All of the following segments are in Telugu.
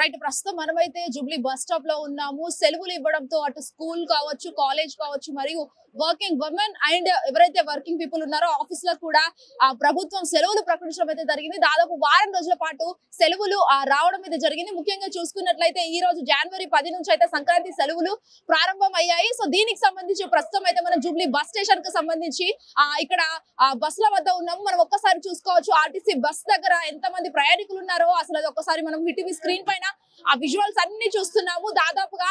రైట్ ప్రస్తుతం మనమైతే జూబ్లీ బస్ స్టాప్లో ఉన్నాము. సెలవులు ఇవ్వడంతో అటు స్కూల్ కావచ్చు కాలేజ్ కావచ్చు మరియు వర్కింగ్ ఉమెన్ అండ్ ఎవరైతే వర్కింగ్ పీపుల్ ఉన్నారో ఆఫీస్లో కూడా ఆ ప్రభుత్వం సెలవులు ప్రకటించడం అయితే జరిగింది. దాదాపు వారం రోజుల పాటు సెలవులు రావడం అయితే జరిగింది. ముఖ్యంగా చూసుకున్నట్లయితే ఈ రోజు జనవరి పది నుంచి అయితే సంక్రాంతి సెలవులు ప్రారంభం అయ్యాయి సో దీనికి సంబంధించి ప్రస్తుతం అయితే మనం జూబ్లీ బస్ స్టేషన్కు సంబంధించి ఆ ఇక్కడ ఆ బస్సుల వద్ద ఉన్నాము. మనం ఒక్కసారి చూసుకోవచ్చు ఆర్టీసీ బస్ దగ్గర ఎంత మంది ప్రయాణికులు ఉన్నారో అసలు అది ఒక్కసారి మనం ఇటీవీ స్క్రీన్ పైన ఆ విజువల్స్ అన్ని చూస్తున్నాము. దాదాపుగా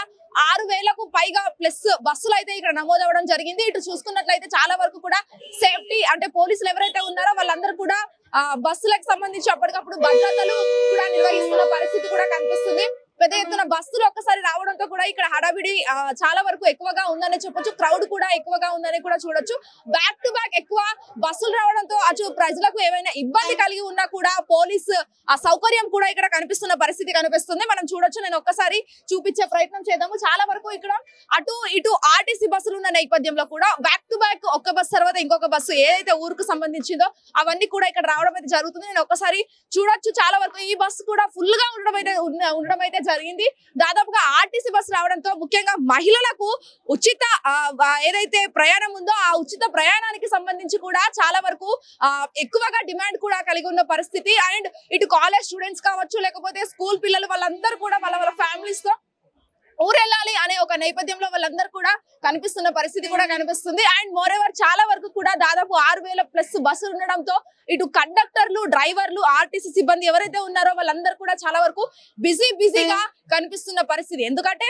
ఆరు వేలకు పైగా ప్లస్ బస్సులు అయితే ఇక్కడ నమోదవడం జరిగింది. ఇటు చూసుకున్నట్లయితే చాలా వరకు కూడా సేఫ్టీ అంటే పోలీసులు ఎవరైతే ఉన్నారో వాళ్ళందరూ కూడా ఆ బస్సులకు సంబంధించి అప్పటికప్పుడు భద్రతలు కూడా నిర్వహిస్తున్న పరిస్థితి కూడా కనిపిస్తుంది. పెద్ద ఎత్తున బస్సులు ఒక్కసారి రావడంతో కూడా ఇక్కడ హడావిడి చాలా వరకు ఎక్కువగా ఉందని చెప్పొచ్చు. క్రౌడ్ కూడా ఎక్కువగా ఉందని కూడా చూడొచ్చు. బ్యాక్ టు బ్యాక్ ఎక్కువ బస్సులు రావడంతో అటు ప్రజలకు ఏమైనా ఇబ్బంది కలిగి ఉన్నా కూడా పోలీస్ ఆ సౌకర్యం కూడా ఇక్కడ కనిపిస్తున్న పరిస్థితి కనిపిస్తుంది. మనం చూడొచ్చు. నేను ఒక్కసారి చూపించే ప్రయత్నం చేద్దాము. చాలా వరకు ఇక్కడ అటు ఇటు ఆర్టీసీ బస్సులు ఉన్న నేపథ్యంలో కూడా బ్యాక్ టు బ్యాక్ ఒక బస్సు తర్వాత ఇంకొక బస్సు ఏదైతే ఊరుకు సంబంధించిందో అవన్నీ కూడా ఇక్కడ రావడం అయితే జరుగుతుంది. నేను ఒక్కసారి చూడొచ్చు. చాలా వరకు ఈ బస్సు కూడా ఫుల్గా ఉండడం అయితే ఉండడం అయితే జరిగింది. దాదాపుగా ఆర్టీసీ బస్సు రావడంతో ముఖ్యంగా మహిళలకు ఉచిత ఏదైతే ప్రయాణం ఉందో ఆ ఉచిత ప్రయాణానికి సంబంధించి కూడా చాలా వరకు ఎక్కువగా డిమాండ్ కూడా కలిగి ఉన్న పరిస్థితి. అండ్ ఇటు కాలేజ్ స్టూడెంట్స్ కావచ్చు లేకపోతే స్కూల్ పిల్లలు వాళ్ళందరూ కూడా వాళ్ళ వాళ్ళ ఫ్యామిలీస్తో ఊరెళ్ళాలి అనే ఒక నేపథ్యంలో వాళ్ళందరూ కూడా కనిపిస్తున్న పరిస్థితి కూడా కనిపిస్తుంది. అండ్ మోర్ ఎవర్ చాలా వరకు కూడా దాదాపు ఆరు వేల ప్లస్ బస్సులు ఉండడంతో ఇటు కండక్టర్లు డ్రైవర్లు ఆర్టీసీ సిబ్బంది ఎవరైతే ఉన్నారో వాళ్ళందరూ కూడా చాలా వరకు బిజీ బిజీగా కనిపిస్తున్న పరిస్థితి. ఎందుకంటే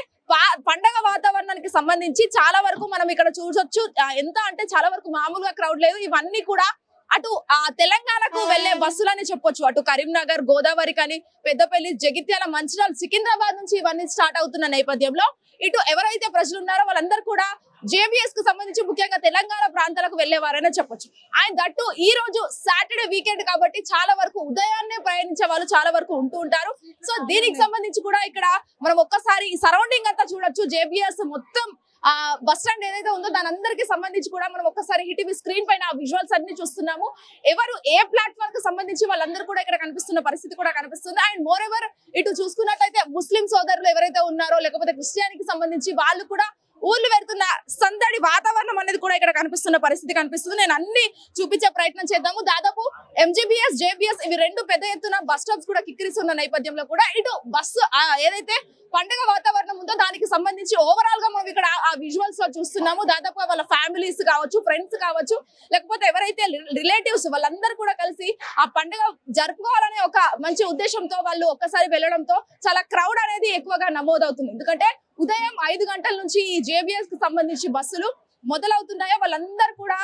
పండగ వాతావరణానికి సంబంధించి చాలా వరకు మనం ఇక్కడ చూసొచ్చు ఆ, ఎంత అంటే చాలా వరకు మామూలుగా క్రౌడ్ లేదు. ఇవన్నీ కూడా అటు ఆ తెలంగాణకు వెళ్ళే బస్సులని చెప్పొచ్చు. అటు కరీంనగర్ గోదావరి కానీ పెద్దపల్లి జగిత్యాల మంచిర్యాల సికింద్రాబాద్ నుంచి ఇవన్నీ స్టార్ట్ అవుతున్న నేపథ్యంలో ఇటు ఎవరైతే ప్రజలు ఉన్నారో వాళ్ళందరూ కూడా జేబీఎస్కు సంబంధించి ముఖ్యంగా తెలంగాణ ప్రాంతాలకు వెళ్ళేవారనే చెప్పొచ్చు. అండ్ దట్టు ఈ రోజు సాటర్డే వీకెండ్ కాబట్టి చాలా వరకు ఉదయాన్నే ప్రయాణించే వాళ్ళు చాలా వరకు ఉంటూ ఉంటారు. సో దీనికి సంబంధించి కూడా ఇక్కడ మనం ఒక్కసారి సరౌండింగ్ అంతా చూడొచ్చు. జేబీఎస్ మొత్తం ఆ బస్ స్టాండ్ ఏదైతే ఉందో దాని అందరికి సంబంధించి కూడా మనం ఒక్కసారి ఈటీవీ స్క్రీన్ పైన ఆ విజువల్స్ అన్ని చూస్తున్నాము. ఎవరు ఏ ప్లాట్ఫామ్కి సంబంధించి వాళ్ళందరూ కూడా ఇక్కడ కనిపిస్తున్న పరిస్థితి కూడా కనిపిస్తుంది. అండ్ మోర్ ఎవర్ ఇటు చూసుకున్నట్లయితే ముస్లిం సోదరులు ఎవరైతే ఉన్నారో లేకపోతే క్రిస్టియానికి సంబంధించి వాళ్ళు కూడా ఊర్లు వెళ్తున్న సందడి వాతావరణం అనేది కూడా ఇక్కడ కనిపిస్తున్న పరిస్థితి కనిపిస్తుంది. నేను అన్ని చూపించే ప్రయత్నం చేద్దాము. దాదాపు ఎంజీబీఎస్ జేబీఎస్ ఇవి రెండు పెద్ద ఎత్తున బస్ స్టాప్స్ కూడా కిక్కిరిస్తున్న నేపథ్యంలో కూడా ఇటు బస్సు ఏదైతే పండుగ వాతావరణం ఉందో దానికి సంబంధించి ఓవరాల్గా మనం ఇక్కడ ఆ విజువల్స్లో చూస్తున్నాము. దాదాపు వాళ్ళ ఫ్యామిలీస్ కావచ్చు ఫ్రెండ్స్ కావచ్చు లేకపోతే ఎవరైతే రిలేటివ్స్ వాళ్ళందరూ కూడా కలిసి ఆ పండుగ జరుపుకోవాలనే ఒక మంచి ఉద్దేశంతో వాళ్ళు ఒక్కసారి వెళ్ళడంతో చాలా క్రౌడ్ అనేది ఎక్కువగా నమోదవుతుంది. ఎందుకంటే ఉదయం ఐదు గంటల నుంచి ఈ జేబీఎస్కి సంబంధించి బస్సులు మొదలవుతున్నాయో వాళ్ళందరూ కూడా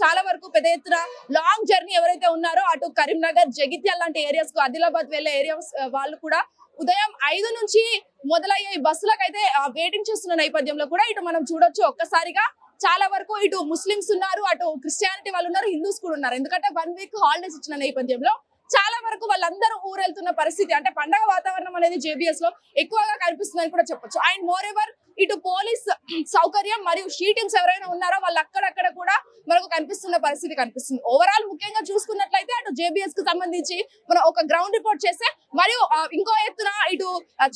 చాలా వరకు పెద్ద ఎత్తున లాంగ్ జర్నీ ఎవరైతే ఉన్నారో అటు కరీంనగర్ జగిత్యాల లాంటి ఏరియాస్కు ఆదిలాబాద్ వెళ్ళే ఏరియాస్ వాళ్ళు కూడా ఉదయం ఐదు నుంచి మొదలయ్యే ఈ అయితే వెయిటింగ్ చేస్తున్న నేపథ్యంలో కూడా ఇటు మనం చూడొచ్చు. ఒక్కసారిగా చాలా వరకు ఇటు ముస్లిమ్స్ ఉన్నారు అటు క్రిస్టియానిటీ వాళ్ళు ఉన్నారు హిందూస్ కూడా ఉన్నారు. ఎందుకంటే వన్ వీక్ హాలిడేస్ ఇచ్చిన నేపథ్యంలో చాలా వరకు వాళ్ళందరూ ఊరెళ్తున్న పరిస్థితి. అంటే పండగ వాతావరణం అనేది జేబీఎస్లో ఎక్కువగా కనిపిస్తుందని కూడా చెప్పొచ్చు. అండ్ మోర్ ఎవర్ ఇటు పోలీస్ సౌకర్యం మరియు షీటింగ్స్ ఎవరైనా ఉన్నారో వాళ్ళు అక్కడక్కడ కూడా మనకు కనిపిస్తున్న పరిస్థితి కనిపిస్తుంది. ఓవరాల్ ముఖ్యంగా చూసుకున్నట్లయితే అటు జేబీఎస్కు సంబంధించి మనం ఒక గ్రౌండ్ రిపోర్ట్ చేస్తే మరియు ఇంకో ఎత్తున ఇటు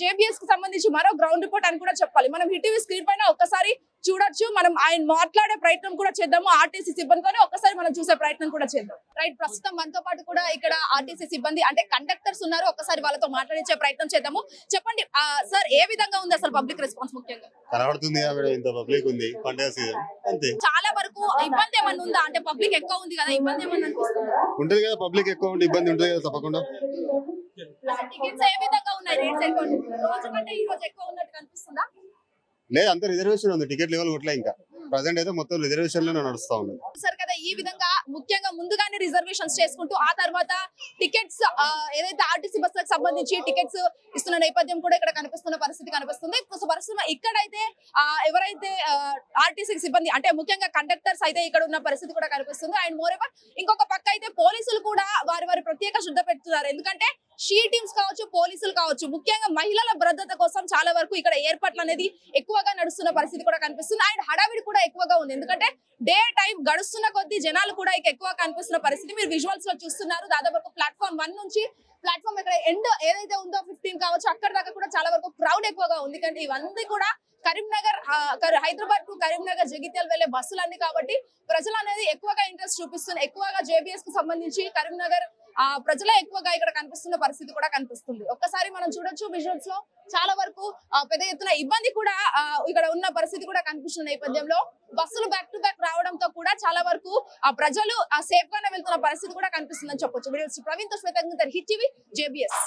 జేబీఎస్కు సంబంధించి మరో గ్రౌండ్ రిపోర్ట్ అని కూడా చెప్పాలి. మనం హిటీవీ స్క్రీన్ పైన ఒక్కసారి చూడొచ్చు. మనం ఆయన మాట్లాడే ప్రయత్నం కూడా చేద్దాము. ఆర్టీసీ సిబ్బందితోనే ఒక్కసారి మనం చూసే ప్రయత్నం కూడా చేద్దాం. రైట్ ప్రస్తుతం మనతో పాటు కూడా ఇక్కడ ఆర్టీసీ సిబ్బంది అంటే కండక్టర్స్ ఉన్నారు. ఒక్కసారి వాళ్ళతో మాట్లాడించే ప్రయత్నం చేద్దాము. చెప్పండి సార్ ఏ విధంగా ఉంది అసలు పబ్లిక్ రెస్పాన్స్ ముఖ్యంగా? కనబడుతుంది కాబట్టి ఇంత పబ్లిక్ ఉంది పండుగ సీజన్. అంతే. చాలా వరకు ఇబ్బంది ఏమన్నా ఉందా? అంటే పబ్లిక్ ఎక్కువ ఉంది కదా ఇబ్బంది ఏమన్నా ఉంటుంది కదా పబ్లిక్ ఎక్కువ ఉంటే ఇబ్బంది ఉంటుంది కదా తప్పకుండా. టికెట్స్ ఏ విధంగా ఉన్నాయి రేట్స్ ఎక్కువ? రోజు కంటే ఈ రోజు ఎక్కువ ఉన్నట్టు కనిపిస్తుందా? లేదు అంత రిజర్వేషన్ ఉంది. టికెట్ లెవెల్ కొట్లే ఇంకా. ప్రజెంట్ అయితే మొత్తం రిజర్వేషన్లోనే నడుస్తా ఉంది. సార్ కదా ఈ విధంగా ముఖ్యంగా ముందుగానే రిజర్వేషన్స్ చేసుకుంటూ ఆ తర్వాత టికెట్స్ ఏదైతే ఆర్టీసీ బస్సులకు సంబంధించి టికెట్స్ ఇస్తున్న నేపథ్యం కూడా ఇక్కడ కనిపిస్తున్న పరిస్థితి కనిపిస్తుంది. పరిస్థితి ఇక్కడైతే ఎవరైతే ఆర్టీసీ సిబ్బంది అంటే ముఖ్యంగా కండక్టర్స్ అయితే ఇక్కడ ఉన్న పరిస్థితి కూడా కనిపిస్తుంది. అండ్ మోరేవర్ ఇంకొక పక్క అయితే పోలీసులు కూడా వారి వారి ప్రత్యేక శుద్ధ పెడుతున్నారు. ఎందుకంటే షీ టీమ్స్ కావచ్చు పోలీసులు కావచ్చు ముఖ్యంగా మహిళల భద్రత కోసం చాలా వరకు ఇక్కడ ఏర్పాట్లు అనేది ఎక్కువగా నడుస్తున్న పరిస్థితి కూడా కనిపిస్తుంది. అండ్ హడావిడి కూడా ఎక్కువగా ఉంది. ఎందుకంటే డే టైం గడుస్తున్న కొద్దీ జనాలు కూడా ఇక ఎక్కువ కనిపిస్తున్న పరిస్థితి. మీరు విజువల్స్లో చూస్తున్నారు దాదాపు ప్లాట్ఫామ్ వన్ నుంచి ప్లాట్ఫామ్ ఇక్కడ ఎండ్ ఏదైతే ఉందో ఫిఫ్టీన్ కావచ్చు అక్కడ దాకా కూడా చాలా వరకు క్రౌడ్ ఎక్కువగా ఉంది. కానీ ఇవన్నీ కూడా కరీంనగర్ హైదరాబాద్ టు కరీంనగర్ జగిత్యాల వెళ్ళే బస్సులన్నీ కాబట్టి ప్రజలు అనేది ఎక్కువగా ఇంట్రెస్ట్ చూపిస్తుంది ఎక్కువగా జేబీఎస్కు సంబంధించి కరీంనగర్ ఆ ప్రజలే ఎక్కువగా ఇక్కడ కనిపిస్తున్న పరిస్థితి కూడా కనిపిస్తుంది. ఒక్కసారి మనం చూడొచ్చు విజువల్స్లో. చాలా వరకు పెద్ద ఎత్తున ఇబ్బంది కూడా ఇక్కడ ఉన్న పరిస్థితి కూడా కనిపిస్తున్న నేపథ్యంలో బస్సులు బ్యాక్ టు బ్యాక్ రావడంతో కూడా చాలా వరకు ఆ ప్రజలు ఆ సేఫ్ గానే వెళ్తున్న పరిస్థితి కూడా కనిపిస్తుందని చెప్పొచ్చు. ప్రవీణ్తో Shweta hit TV JBS